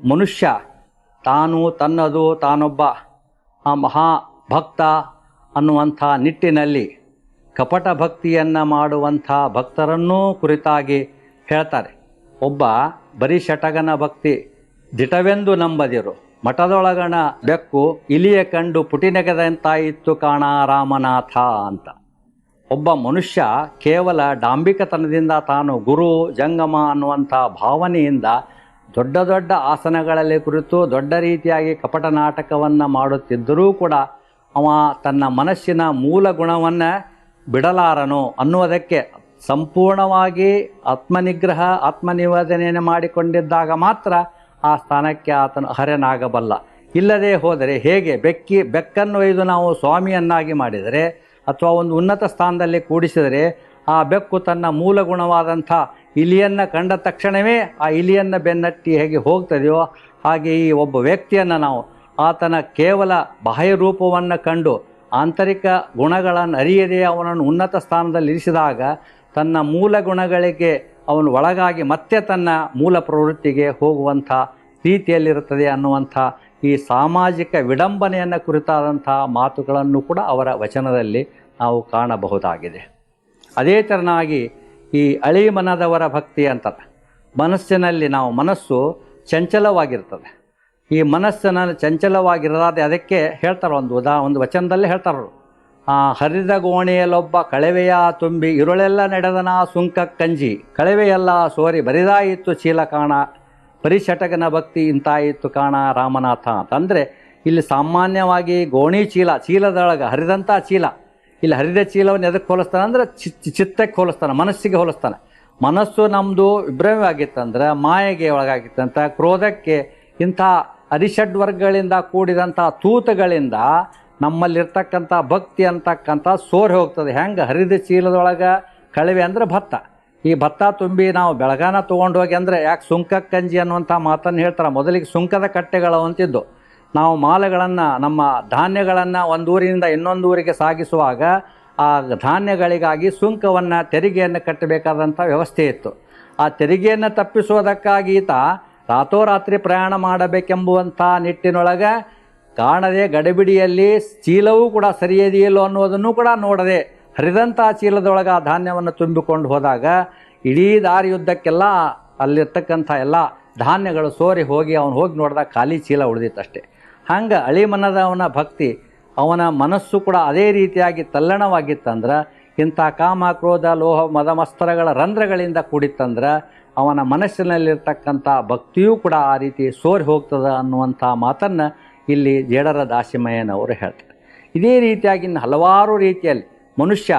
ಮನುಷ್ಯ, ತಾನು ತನ್ನದು ತಾನೊಬ್ಬ, ಆ ಮಹಾ ಭಕ್ತ ಅನ್ನುವಂಥ ನಿಟ್ಟಿನಲ್ಲಿ ಕಪಟ ಭಕ್ತಿಯನ್ನು ಮಾಡುವಂಥ ಭಕ್ತರನ್ನೂ ಕುರಿತಾಗಿ ಹೇಳ್ತಾರೆ. ಒಬ್ಬ ಬರೀ ಶಟಗನ ಭಕ್ತಿ, ದಿಟವೆಂದು ನಂಬದಿರು, ಮಠದೊಳಗಣ ಬೆಕ್ಕು ಇಲಿಯ ಕಂಡು ಪುಟಿನೆಗೆದಂತಾಯಿತ್ತು ಕಾಣ ರಾಮನಾಥ ಅಂತ. ಒಬ್ಬ ಮನುಷ್ಯ ಕೇವಲ ಡಾಂಬಿಕತನದಿಂದ ತಾನು ಗುರು, ಜಂಗಮ ಅನ್ನುವಂಥ ಭಾವನೆಯಿಂದ ದೊಡ್ಡ ದೊಡ್ಡ ಆಸನಗಳಲ್ಲಿ ಕುರಿತು ದೊಡ್ಡ ರೀತಿಯಾಗಿ ಕಪಟ ನಾಟಕವನ್ನು ಮಾಡುತ್ತಿದ್ದರೂ ಕೂಡ ಅವ ತನ್ನ ಮನಸ್ಸಿನ ಮೂಲ ಗುಣವನ್ನು ಬಿಡಲಾರನು ಅನ್ನುವುದಕ್ಕೆ ಸಂಪೂರ್ಣವಾಗಿ ಆತ್ಮನಿಗ್ರಹ, ಆತ್ಮನಿವೇದನೆಯನ್ನು ಮಾಡಿಕೊಂಡಿದ್ದಾಗ ಮಾತ್ರ ಆ ಸ್ಥಾನಕ್ಕೆ ಆತನು ಹರೆನಾಗಬಲ್ಲ ಇಲ್ಲದೆ ಹೋದರೆ ಹೇಗೆ? ಬೆಕ್ಕಿ, ಬೆಕ್ಕನ್ನು ಒಯ್ದು ನಾವು ಸ್ವಾಮಿಯನ್ನಾಗಿ ಮಾಡಿದರೆ ಅಥವಾ ಒಂದು ಉನ್ನತ ಸ್ಥಾನದಲ್ಲಿ ಕೂಡಿಸಿದರೆ ಆ ಬೆಕ್ಕು ತನ್ನ ಮೂಲ ಗುಣವಾದಂಥ ಇಲಿಯನ್ನು ಕಂಡ ತಕ್ಷಣವೇ ಆ ಇಲಿಯನ್ನು ಬೆನ್ನಟ್ಟಿ ಹೇಗೆ ಹೋಗ್ತದೆಯೋ ಹಾಗೆ ಈ ಒಬ್ಬ ವ್ಯಕ್ತಿಯನ್ನು ನಾವು ಆತನ ಕೇವಲ ಬಾಹ್ಯ ರೂಪವನ್ನು ಕಂಡು ಆಂತರಿಕ ಗುಣಗಳನ್ನು ಅರಿಯದೇ ಅವನನ್ನು ಉನ್ನತ ಸ್ಥಾನದಲ್ಲಿ ಇರಿಸಿದಾಗ ತನ್ನ ಮೂಲ ಗುಣಗಳಿಗೆ ಅವನು ಒಳಗಾಗಿ ಮತ್ತೆ ತನ್ನ ಮೂಲ ಪ್ರವೃತ್ತಿಗೆ ಹೋಗುವಂಥ ರೀತಿಯಲ್ಲಿರುತ್ತದೆ ಅನ್ನುವಂಥ ಈ ಸಾಮಾಜಿಕ ವಿಡಂಬನೆಯನ್ನು ಕುರಿತಾದಂಥ ಮಾತುಗಳನ್ನು ಕೂಡ ಅವರ ವಚನದಲ್ಲಿ ನಾವು ಕಾಣಬಹುದಾಗಿದೆ. ಅದೇ ಥರನಾಗಿ ಈ ಅಳಿ ಮನದವರ ಭಕ್ತಿ ಅಂತಾರೆ ಮನಸ್ಸಿನಲ್ಲಿ ನಾವು ಮನಸ್ಸು ಚಂಚಲವಾಗಿರ್ತದೆ. ಈ ಮನಸ್ಸನ್ನು ಚಂಚಲವಾಗಿರೋದಾದ ಅದಕ್ಕೆ ಹೇಳ್ತಾರೆ ಒಂದು ಉದಾ, ಒಂದು ವಚನದಲ್ಲೇ ಹೇಳ್ತಾರವರು ಆ ಹರಿದ ಗೋಣಿಯಲ್ಲೊಬ್ಬ ಕಳವೆಯ ತುಂಬಿ ಇರುಳೆಲ್ಲ ನಡೆದನ ಸುಂಕ ಕಂಜಿ. ಕಳವೆಯೆಲ್ಲ ಸೋರಿ ಬರಿದಾಯಿತ್ತು ಚೀಲ ಕಾಣ. ಪರಿಶಟಕನ ಭಕ್ತಿ ಇಂತಾಯಿತ್ತು ಕಾಣ ರಾಮನಾಥ ಅಂತಂದರೆ ಇಲ್ಲಿ ಸಾಮಾನ್ಯವಾಗಿ ಗೋಣಿ ಚೀಲ, ಚೀಲದೊಳಗೆ ಹರಿದಂಥ ಚೀಲ. ಇಲ್ಲಿ ಹರಿದ ಚೀಲವನ್ನು ಎದಕ್ಕೆ ಹೋಲಿಸ್ತಾನೆ ಅಂದರೆ ಚಿ ಚಿತ್ತಕ್ಕೆ ಹೋಲಿಸ್ತಾನೆ, ಮನಸ್ಸಿಗೆ ಹೋಲಿಸ್ತಾನೆ. ಮನಸ್ಸು ನಮ್ಮದು ವಿಭ್ರಮವಾಗಿತ್ತಂದ್ರೆ, ಮಾಯೆಗೆ ಒಳಗಾಗಿತ್ತಂತ, ಕ್ರೋಧಕ್ಕೆ ಇಂಥ ಅರಿಷಡ್ವರ್ಗಗಳಿಂದ ಕೂಡಿದಂಥ ತೂತಗಳಿಂದ ನಮ್ಮಲ್ಲಿರ್ತಕ್ಕಂಥ ಭಕ್ತಿ ಅಂತಕ್ಕಂಥ ಸೋರಿ ಹೋಗ್ತದೆ. ಹೆಂಗೆ? ಹರಿದ ಚೀಲದೊಳಗೆ ಕಳವೆ ಅಂದರೆ ಭತ್ತ. ಈ ಭತ್ತ ತುಂಬಿ ನಾವು ಬೆಳಗಾನ ತೊಗೊಂಡು ಹೋಗಿ ಅಂದರೆ ಯಾಕೆ ಸುಂಕ ಕಂಜಿ ಅನ್ನುವಂಥ ಮಾತನ್ನು ಹೇಳ್ತಾರೆ. ಮೊದಲಿಗೆ ಸುಂಕದ ಕಟ್ಟೆಗಳು ಅಂತಿದ್ದು. ನಾವು ಮಾಲೆಗಳನ್ನು, ನಮ್ಮ ಧಾನ್ಯಗಳನ್ನು ಒಂದೂರಿನಿಂದ ಇನ್ನೊಂದು ಊರಿಗೆ ಸಾಗಿಸುವಾಗ ಆ ಧಾನ್ಯಗಳಿಗಾಗಿ ಸುಂಕವನ್ನು ತೆರಿಗೆಯನ್ನು ಕಟ್ಟಬೇಕಾದಂಥ ವ್ಯವಸ್ಥೆ ಇತ್ತು. ಆ ತೆರಿಗೆಯನ್ನು ತಪ್ಪಿಸುವುದಕ್ಕಾಗಿ ಈತ ರಾತೋರಾತ್ರಿ ಪ್ರಯಾಣ ಮಾಡಬೇಕೆಂಬುವಂಥ ನಿಟ್ಟಿನೊಳಗೆ ಕಾಣದೆ ಗಡಿಬಿಡಿಯಲ್ಲಿ ಚೀಲವೂ ಕೂಡ ಸರಿಯದೆಯಲ್ಲೋ ಅನ್ನೋದನ್ನು ಕೂಡ ನೋಡದೆ ಹರಿದಂಥ ಚೀಲದೊಳಗೆ ಆ ಧಾನ್ಯವನ್ನು ತುಂಬಿಕೊಂಡು ಹೋದಾಗ ಇಡೀ ದಾರಿಯುದ್ದಕ್ಕೆಲ್ಲ ಅಲ್ಲಿರ್ತಕ್ಕಂಥ ಎಲ್ಲ ಧಾನ್ಯಗಳು ಸೋರಿ ಹೋಗಿ ಅವನು ಹೋಗಿ ನೋಡಿದಾಗ ಖಾಲಿ ಚೀಲ ಉಳಿದಿತ್ತಷ್ಟೆ. ಹಂಗೆ ಅಳಿಮನದವನ ಭಕ್ತಿ ಅವನ ಮನಸ್ಸು ಕೂಡ ಅದೇ ರೀತಿಯಾಗಿ ತಲ್ಲಣವಾಗಿತ್ತಂದ್ರೆ, ಇಂಥ ಕಾಮ, ಕ್ರೋಧ, ಲೋಹ ಮದಮಸ್ತರಗಳ ರಂಧ್ರಗಳಿಂದ ಕೂಡಿತ್ತಂದ್ರೆ, ಅವನ ಮನಸ್ಸಿನಲ್ಲಿರ್ತಕ್ಕಂಥ ಭಕ್ತಿಯೂ ಕೂಡ ಆ ರೀತಿ ಸೋರಿ ಹೋಗ್ತದೆ ಅನ್ನುವಂಥ ಮಾತನ್ನು ಇಲ್ಲಿ ಜೇಡರ ದಾಸಿಮಯ್ಯನವರು ಹೇಳ್ತಾರೆ. ಇದೇ ರೀತಿಯಾಗಿ ಹಲವಾರು ರೀತಿಯಲ್ಲಿ ಮನುಷ್ಯ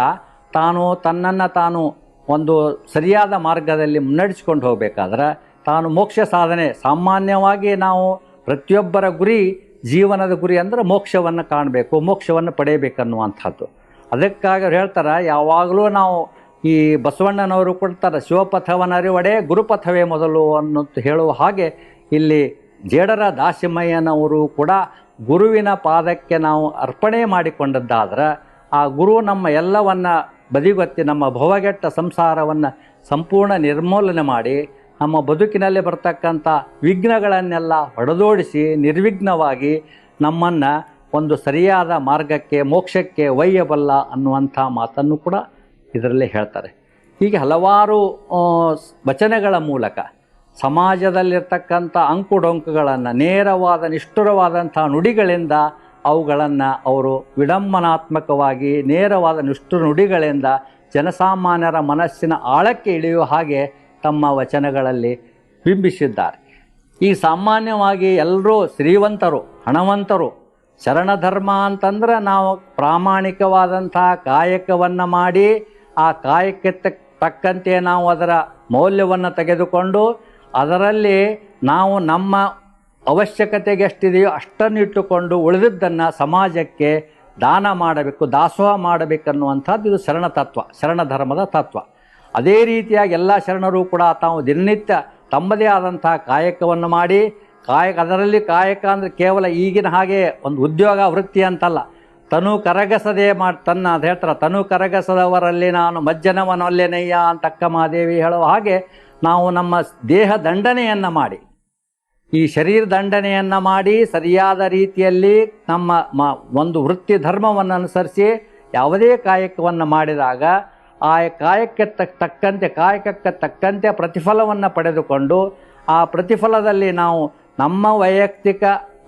ತಾನು ತನ್ನನ್ನು ತಾನು ಒಂದು ಸರಿಯಾದ ಮಾರ್ಗದಲ್ಲಿ ಮುನ್ನಡೆಸ್ಕೊಂಡು ಹೋಗಬೇಕಾದ್ರೆ, ತಾನು ಮೋಕ್ಷ ಸಾಧನೆ ಸಾಮಾನ್ಯವಾಗಿ ನಾವು ಪ್ರತಿಯೊಬ್ಬರ ಗುರಿ ಜೀವನದ ಗುರಿ ಅಂದರೆ ಮೋಕ್ಷವನ್ನು ಕಾಣಬೇಕು, ಮೋಕ್ಷವನ್ನು ಪಡೆಯಬೇಕನ್ನುವಂಥದ್ದು. ಅದಕ್ಕಾಗಿ ಅವ್ರು ಹೇಳ್ತಾರೆ, ಯಾವಾಗಲೂ ನಾವು ಈ ಬಸವಣ್ಣನವರು ಕೊಡ್ತಾರೆ ಶಿವಪಥವನ ಅರಿವಡೆ, ಗುರುಪಥವೇ ಮೊದಲು ಅನ್ನೋದು ಹೇಳುವ ಹಾಗೆ ಇಲ್ಲಿ ಜೇಡರ ದಾಸಿಮಯ್ಯನವರು ಕೂಡ ಗುರುವಿನ ಪಾದಕ್ಕೆ ನಾವು ಅರ್ಪಣೆ ಮಾಡಿಕೊಂಡದ್ದಾದ್ರೆ, ಆ ಗುರು ನಮ್ಮ ಎಲ್ಲವನ್ನು ಬದಿಗೊತ್ತಿ ನಮ್ಮ ಭವಗೆಟ್ಟ ಸಂಸಾರವನ್ನು ಸಂಪೂರ್ಣ ನಿರ್ಮೂಲನೆ ಮಾಡಿ ನಮ್ಮ ಬದುಕಿನಲ್ಲಿ ಬರ್ತಕ್ಕಂಥ ವಿಘ್ನಗಳನ್ನೆಲ್ಲ ಹೊಡೆದೋಡಿಸಿ ನಿರ್ವಿಘ್ನವಾಗಿ ನಮ್ಮನ್ನು ಒಂದು ಸರಿಯಾದ ಮಾರ್ಗಕ್ಕೆ, ಮೋಕ್ಷಕ್ಕೆ ಒಯ್ಯಬಲ್ಲ ಅನ್ನುವಂಥ ಮಾತನ್ನು ಕೂಡ ಇದರಲ್ಲಿ ಹೇಳ್ತಾರೆ. ಹೀಗೆ ಹಲವಾರು ವಚನಗಳ ಮೂಲಕ ಸಮಾಜದಲ್ಲಿರ್ತಕ್ಕಂಥ ಅಂಕುಡೊಂಕುಗಳನ್ನು, ನೇರವಾದ, ನಿಷ್ಠುರವಾದಂಥ ನುಡಿಗಳಿಂದ ಅವುಗಳನ್ನು ಅವರು ವಿಡಂಬನಾತ್ಮಕವಾಗಿ, ನೇರವಾದ ನಿಷ್ಠುರ ನುಡಿಗಳಿಂದ ಜನಸಾಮಾನ್ಯರ ಮನಸ್ಸಿನ ಆಳಕ್ಕೆ ಇಳಿಯುವ ಹಾಗೆ ತಮ್ಮ ವಚನಗಳಲ್ಲಿ ಬಿಂಬಿಸಿದ್ದಾರೆ. ಈ ಸಾಮಾನ್ಯವಾಗಿ ಎಲ್ಲರೂ ಶ್ರೀವಂತರು, ಹಣವಂತರು. ಶರಣಧರ್ಮ ಅಂತಂದ್ರೆ ನಾವು ಪ್ರಾಮಾಣಿಕವಾದಂಥ ಕಾಯಕವನ್ನು ಮಾಡಿ ಆ ಕಾಯಕ್ಕೆ ತಕ್ಕಂತೆ ನಾವು ಅದರ ಮೌಲ್ಯವನ್ನು ತೆಗೆದುಕೊಂಡು ಅದರಲ್ಲಿ ನಾವು ನಮ್ಮ ಅವಶ್ಯಕತೆಗೆ ಎಷ್ಟಿದೆಯೋ ಅಷ್ಟನ್ನು ಇಟ್ಟುಕೊಂಡು ಉಳಿದಿದ್ದನ್ನು ಸಮಾಜಕ್ಕೆ ದಾನ ಮಾಡಬೇಕು, ದಾಸೋಹ ಮಾಡಬೇಕನ್ನುವಂಥದ್ದು ಇದು ಶರಣ ತತ್ವ ಶರಣ ಧರ್ಮದ ತತ್ವ. ಅದೇ ರೀತಿಯಾಗಿ ಎಲ್ಲ ಶರಣರು ಕೂಡ ತಾವು ದಿನನಿತ್ಯ ತಮ್ಮದೇ ಆದಂತಹ ಕಾಯಕವನ್ನು ಮಾಡಿ, ಕಾಯಕ ಅದರಲ್ಲಿ ಕಾಯಕ ಅಂದರೆ ಕೇವಲ ಈಗಿನ ಹಾಗೆ ಒಂದು ಉದ್ಯೋಗ ವೃತ್ತಿ ಅಂತಲ್ಲ, ತನು ಕರಗಸದೇ ಮಾಡಿ, ತನ್ನ ಅದು ಹೇಳ್ತಾರೆ ತನು ಕರಗಸದವರಲ್ಲಿ ನಾನು ಮಜ್ಜನವನೊಲ್ಲೆನಯ್ಯ ಅಂತಕ್ಕ ಮಹಾದೇವಿ ಹೇಳುವ ಹಾಗೆ ನಾವು ನಮ್ಮ ದೇಹ ದಂಡನೆಯನ್ನು ಮಾಡಿ, ಈ ಶರೀರ ದಂಡನೆಯನ್ನು ಮಾಡಿ ಸರಿಯಾದ ರೀತಿಯಲ್ಲಿ ನಮ್ಮ ಒಂದು ವೃತ್ತಿ ಧರ್ಮವನ್ನು ಅನುಸರಿಸಿ ಯಾವುದೇ ಕಾಯಕವನ್ನು ಮಾಡಿದಾಗ ಆ ಕಾಯಕ್ಕೆ ತಕ್, ತಕ್ಕಂತೆ, ಕಾಯಕಕ್ಕೆ ತಕ್ಕಂತೆ ಪ್ರತಿಫಲವನ್ನು ಪಡೆದುಕೊಂಡು ಆ ಪ್ರತಿಫಲದಲ್ಲಿ ನಾವು ನಮ್ಮ ವೈಯಕ್ತಿಕ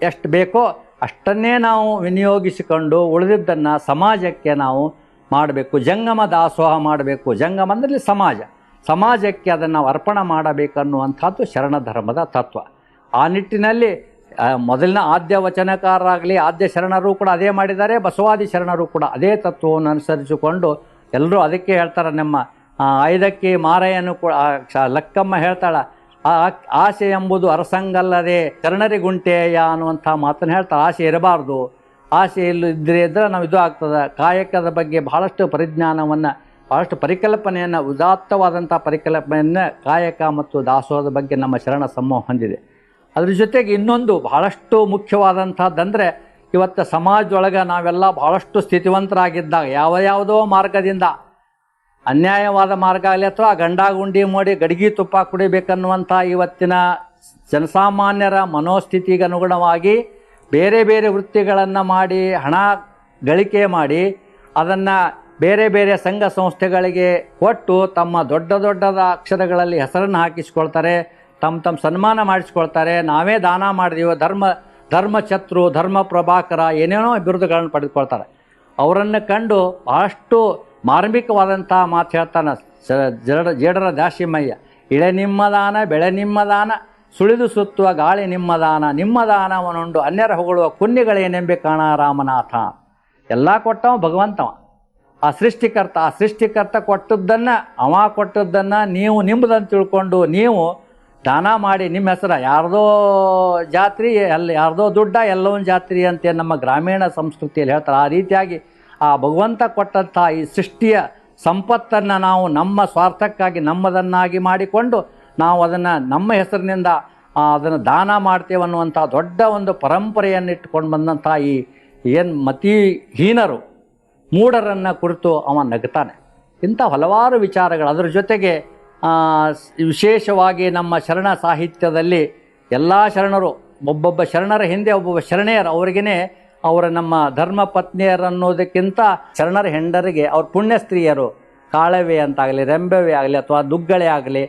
ಎಷ್ಟು ಬೇಕೋ ಅಷ್ಟನ್ನೇ ನಾವು ವಿನಿಯೋಗಿಸಿಕೊಂಡು ಉಳಿದಿದ್ದನ್ನು ಸಮಾಜಕ್ಕೆ ನಾವು ಮಾಡಬೇಕು. ಜಂಗಮ ದಾಸೋಹ ಮಾಡಬೇಕು. ಜಂಗಮ ಅಂದರೆ ಸಮಾಜ. ಸಮಾಜಕ್ಕೆ ಅದನ್ನು ಅರ್ಪಣೆ ಮಾಡಬೇಕನ್ನುವಂಥದ್ದು ಶರಣ ಧರ್ಮದ ತತ್ವ. ಆ ನಿಟ್ಟಿನಲ್ಲಿ ಮೊದಲಿನ ಆದ್ಯ ವಚನಕಾರರಾಗಲಿ ಆದ್ಯ ಶರಣರು ಕೂಡ ಅದೇ ಮಾಡಿದ್ದಾರೆ. ಬಸವಾದಿ ಶರಣರು ಕೂಡ ಅದೇ ತತ್ವವನ್ನು ಅನುಸರಿಸಿಕೊಂಡು ಎಲ್ಲರೂ ಅದಕ್ಕೆ ಹೇಳ್ತಾರೆ ನಮ್ಮ ಐದಕ್ಕಿ ಮಾರೆಯನ್ನು ಕೂಡ ಲಕ್ಕಮ್ಮ ಹೇಳ್ತಾಳೆ, ಆ, ಆಸೆ ಎಂಬುದು ಅರಸಂಗಲ್ಲದೆ ಶರಣರಿಗುಂಟೆಯ ಅನ್ನುವಂಥ ಮಾತನ್ನು ಹೇಳ್ತಾಳೆ. ಆಸೆ ಇರಬಾರ್ದು. ಆಸೆ ಇಲ್ಲ ಇದ್ದರೆ ಇದ್ದರೆ ನಾವು ಇದು ಆಗ್ತದೆ. ಕಾಯಕದ ಬಗ್ಗೆ ಬಹಳಷ್ಟು ಪರಿಜ್ಞಾನವನ್ನು, ಬಹಳಷ್ಟು ಪರಿಕಲ್ಪನೆಯನ್ನು ಉದಾತ್ತವಾದಂಥ ಪರಿಕಲ್ಪನೆಯನ್ನು ಕಾಯಕ ಮತ್ತು ದಾಸೋಹದ ಬಗ್ಗೆ ನಮ್ಮ ಶರಣ ಸಮೂಹ ಹೊಂದಿದೆ. ಅದ್ರ ಜೊತೆಗೆ ಇನ್ನೊಂದು ಬಹಳಷ್ಟು ಮುಖ್ಯವಾದಂಥದ್ದಂದರೆ ಇವತ್ತು ಸಮಾಜದೊಳಗೆ ನಾವೆಲ್ಲ ಭಾಳಷ್ಟು ಸ್ಥಿತಿವಂತರಾಗಿದ್ದಾಗ ಯಾವ ಯಾವುದೋ ಮಾರ್ಗದಿಂದ ಅನ್ಯಾಯವಾದ ಮಾರ್ಗ ಆಗಲಿ ಅಥವಾ ಗಂಡ ಗುಂಡಿ ಮಾಡಿ ಗಡಿಗೆ ತುಪ್ಪ ಕುಡಿಬೇಕನ್ನುವಂಥ ಇವತ್ತಿನ ಜನಸಾಮಾನ್ಯರ ಮನೋಸ್ಥಿತಿಗೆ ಅನುಗುಣವಾಗಿ ಬೇರೆ ಬೇರೆ ವೃತ್ತಿಗಳನ್ನು ಮಾಡಿ, ಹಣ ಗಳಿಕೆ ಮಾಡಿ, ಅದನ್ನು ಬೇರೆ ಬೇರೆ ಸಂಘ ಸಂಸ್ಥೆಗಳಿಗೆ ಕೊಟ್ಟು ತಮ್ಮ ದೊಡ್ಡ ದೊಡ್ಡದ ಅಕ್ಷರಗಳಲ್ಲಿ ಹೆಸರನ್ನು ಹಾಕಿಸ್ಕೊಳ್ತಾರೆ, ತಮ್ಮ ತಮ್ಮ ಸನ್ಮಾನ ಮಾಡಿಸ್ಕೊಳ್ತಾರೆ, ನಾವೇ ದಾನ ಮಾಡಿದೀವೋ, ಧರ್ಮ ಧರ್ಮಛತ್ರು ಧರ್ಮ ಪ್ರಭಾಕರ ಏನೇನೋ ಬಿರುದುಗಳನ್ನು ಪಡೆದುಕೊಳ್ತಾರೆ. ಅವರನ್ನು ಕಂಡು ಭಾಳಷ್ಟು ಮಾರ್ಮಿಕವಾದಂಥ ಮಾತು ಹೇಳ್ತಾನೆ ಜಡ ಜೇಡರ ದಾಸಿಮಯ್ಯ ಇಳೆ ನಿಮ್ಮದಾನ, ಬೆಳೆ ನಿಮ್ಮದಾನ, ಸುಳಿದು ಸುತ್ತುವ ಗಾಳಿ ನಿಮ್ಮದಾನ ನಿಮ್ಮದಾನವನುಂಡು ಅನ್ಯರ ಹೊಗಳುವ ಕುನ್ನಿಗಳೇನೆಂಬೆ ಕಾಣ ರಾಮನಾಥ. ಎಲ್ಲ ಕೊಟ್ಟವ ಭಗವಂತವ. ಆ ಸೃಷ್ಟಿಕರ್ತ ಆ ಸೃಷ್ಟಿಕರ್ತ ಕೊಟ್ಟದ್ದನ್ನು, ಅವ ಕೊಟ್ಟದ್ದನ್ನು ನೀವು ನಿಮ್ಮದಂತ ತಿಳ್ಕೊಂಡು ನೀವು ದಾನ ಮಾಡಿ ನಿಮ್ಮ ಹೆಸರು ಯಾರ್ದೋ ಜಾತ್ರೆ ಎಲ್ಲ ಯಾರ್ದೋ ದುಡ್ಡ ಎಲ್ಲೋ ಜಾತ್ರೆ ಅಂತ ನಮ್ಮ ಗ್ರಾಮೀಣ ಸಂಸ್ಕೃತಿಯಲ್ಲಿ ಹೇಳ್ತಾರೆ. ಆ ರೀತಿಯಾಗಿ ಆ ಭಗವಂತ ಕೊಟ್ಟಂಥ ಈ ಸೃಷ್ಟಿಯ ಸಂಪತ್ತನ್ನು ನಾವು ನಮ್ಮ ಸ್ವಾರ್ಥಕ್ಕಾಗಿ ನಮ್ಮದನ್ನಾಗಿ ಮಾಡಿಕೊಂಡು ನಾವು ಅದನ್ನು ನಮ್ಮ ಹೆಸರಿನಿಂದ ಅದನ್ನು ದಾನ ಮಾಡ್ತೇವೆ ಅನ್ನುವಂಥ ದೊಡ್ಡ ಒಂದು ಪರಂಪರೆಯನ್ನು ಇಟ್ಕೊಂಡು ಬಂದಂಥ ಈ ಏನು ಮತಿಹೀನರು, ಮೂಢರನ್ನು ಕುರಿತು ಅವ ನಗ್ತಾನೆ. ಇಂಥ ಹಲವಾರು ವಿಚಾರಗಳು. ಅದರ ಜೊತೆಗೆ ವಿಶೇಷವಾಗಿ ನಮ್ಮ ಶರಣ ಸಾಹಿತ್ಯದಲ್ಲಿ ಎಲ್ಲ ಶರಣರು, ಒಬ್ಬೊಬ್ಬ ಶರಣರ ಹಿಂದೆ ಒಬ್ಬೊಬ್ಬ ಶರಣೆಯರು ಅವರಿಗೇ ಅವರ ನಮ್ಮ ಧರ್ಮ ಪತ್ನಿಯರನ್ನೋದಕ್ಕಿಂತ ಶರಣರ ಹೆಂಡರಿಗೆ ಅವ್ರ ಪುಣ್ಯ ಸ್ತ್ರೀಯರು ಕಾಳವೆ ಅಂತಾಗಲಿ, ರೆಂಬೆವೆ ಆಗಲಿ, ಅಥವಾ ದುಗ್ಗಳೆ ಆಗಲಿ,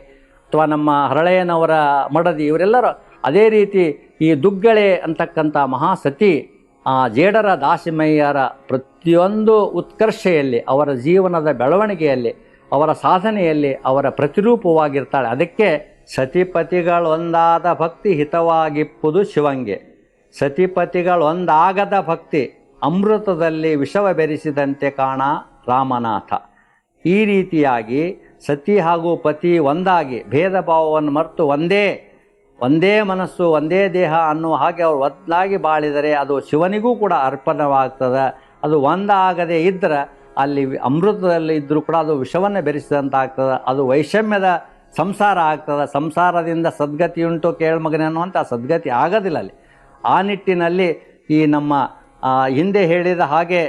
ಅಥವಾ ನಮ್ಮ ಹರಳೆಯನವರ ಮಡದಿ, ಇವರೆಲ್ಲರೂ ಅದೇ ರೀತಿ ಈ ದುಗ್ಗಳೆ ಅಂತಕ್ಕಂಥ ಮಹಾಸತಿ, ಆ ಜೇಡರ ದಾಸಿಮಯ್ಯರ ಪ್ರತಿಯೊಂದು ಉತ್ಕರ್ಷೆಯಲ್ಲಿ, ಅವರ ಜೀವನದ ಬೆಳವಣಿಗೆಯಲ್ಲಿ ಅವರ ಸಾಧನೆಯಲ್ಲಿ ಅವರ ಪ್ರತಿರೂಪವಾಗಿರ್ತಾಳೆ. ಅದಕ್ಕೆ ಸತಿಪತಿಗಳೊಂದಾದ ಭಕ್ತಿ ಹಿತವಾಗಿಪ್ಪುದು ಶಿವಂಗೆ. ಸತಿಪತಿಗಳೊಂದಾಗದ ಭಕ್ತಿ ಅಮೃತದಲ್ಲಿ ವಿಷವ ಬೆರೆಸಿದಂತೆ ಕಾಣ ರಾಮನಾಥ. ಈ ರೀತಿಯಾಗಿ ಸತಿ ಹಾಗೂ ಪತಿ ಒಂದಾಗಿ ಭೇದ ಭಾವವನ್ನು ಮರೆತು ಒಂದೇ ಒಂದೇ ಮನಸ್ಸು, ಒಂದೇ ದೇಹ ಅನ್ನುವ ಹಾಗೆ ಅವರು ಒದ್ದಾಗಿ ಬಾಳಿದರೆ ಅದು ಶಿವನಿಗೂ ಕೂಡ ಅರ್ಪಣವಾಗ್ತದೆ. ಅದು ಒಂದಾಗದೇ ಇದ್ದರೆ ಅಲ್ಲಿ ಅಮೃತದಲ್ಲಿ ಇದ್ದರೂ ಕೂಡ ಅದು ವಿಷವನ್ನೇ ಬೆರೆಸಿದಂತ ಆಗ್ತದೆ ಅದು ವೈಷಮ್ಯದ ಸಂಸಾರ ಆಗ್ತದೆ. ಸಂಸಾರದಿಂದ ಸದ್ಗತಿಯುಂಟು ಕೇಳ್ಮಗನೆ ಅನ್ನುವಂಥ ಸದ್ಗತಿ ಆಗೋದಿಲ್ಲ ಅಲ್ಲಿ. ಆ ನಿಟ್ಟಿನಲ್ಲಿ ಈ ನಮ್ಮ ಹಿಂದೆ ಹೇಳಿದ ಹಾಗೆ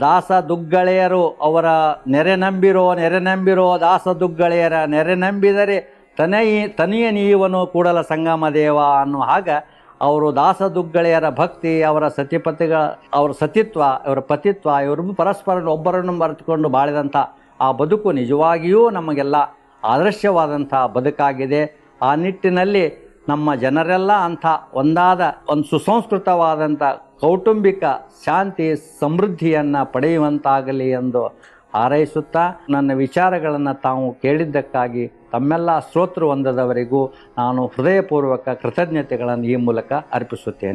ದಾಸ ದುಗ್ಗಳೆಯರು ಅವರ ನೆರೆ ನಂಬಿರೋ ನೆರೆ ನಂಬಿರೋ ದಾಸ ದುಗ್ಗಳೆಯರ ನೆರೆ ನಂಬಿದರೆ ತನೆಯ ತನಿಯ ನೀವನು ಕೂಡಲ ಸಂಗಮ ದೇವ ಅನ್ನುವ ಹಾಗ ಅವರು ದಾಸದುಗ್ಗಳೆಯರ ಭಕ್ತಿ, ಅವರ ಸತಿಪತಿಗಳ ಅವರ ಸತಿತ್ವ ಇವರ ಪತಿತ್ವ ಇವರು ಪರಸ್ಪರ ಒಬ್ಬರನ್ನು ಮರೆತುಕೊಂಡು ಬಾಳಿದಂಥ ಆ ಬದುಕು ನಿಜವಾಗಿಯೂ ನಮಗೆಲ್ಲ ಆದರ್ಶವಾದಂಥ ಬದುಕಾಗಿದೆ. ಆ ನಿಟ್ಟಿನಲ್ಲಿ ನಮ್ಮ ಜನರೆಲ್ಲ ಅಂಥ ಒಂದಾದ ಒಂದು ಸುಸಂಸ್ಕೃತವಾದಂಥ ಕೌಟುಂಬಿಕ ಶಾಂತಿ, ಸಮೃದ್ಧಿಯನ್ನು ಪಡೆಯುವಂತಾಗಲಿ ಎಂದು ಹಾರೈಸುತ್ತಾ ನನ್ನ ವಿಚಾರಗಳನ್ನು ತಾವು ಕೇಳಿದ್ದಕ್ಕಾಗಿ ತಮ್ಮೆಲ್ಲ ಶ್ರೋತೃ ಒಂದದವರಿಗೂ ನಾನು ಹೃದಯಪೂರ್ವಕ ಕೃತಜ್ಞತೆಗಳನ್ನು ಈ ಮೂಲಕ ಅರ್ಪಿಸುತ್ತೇನೆ.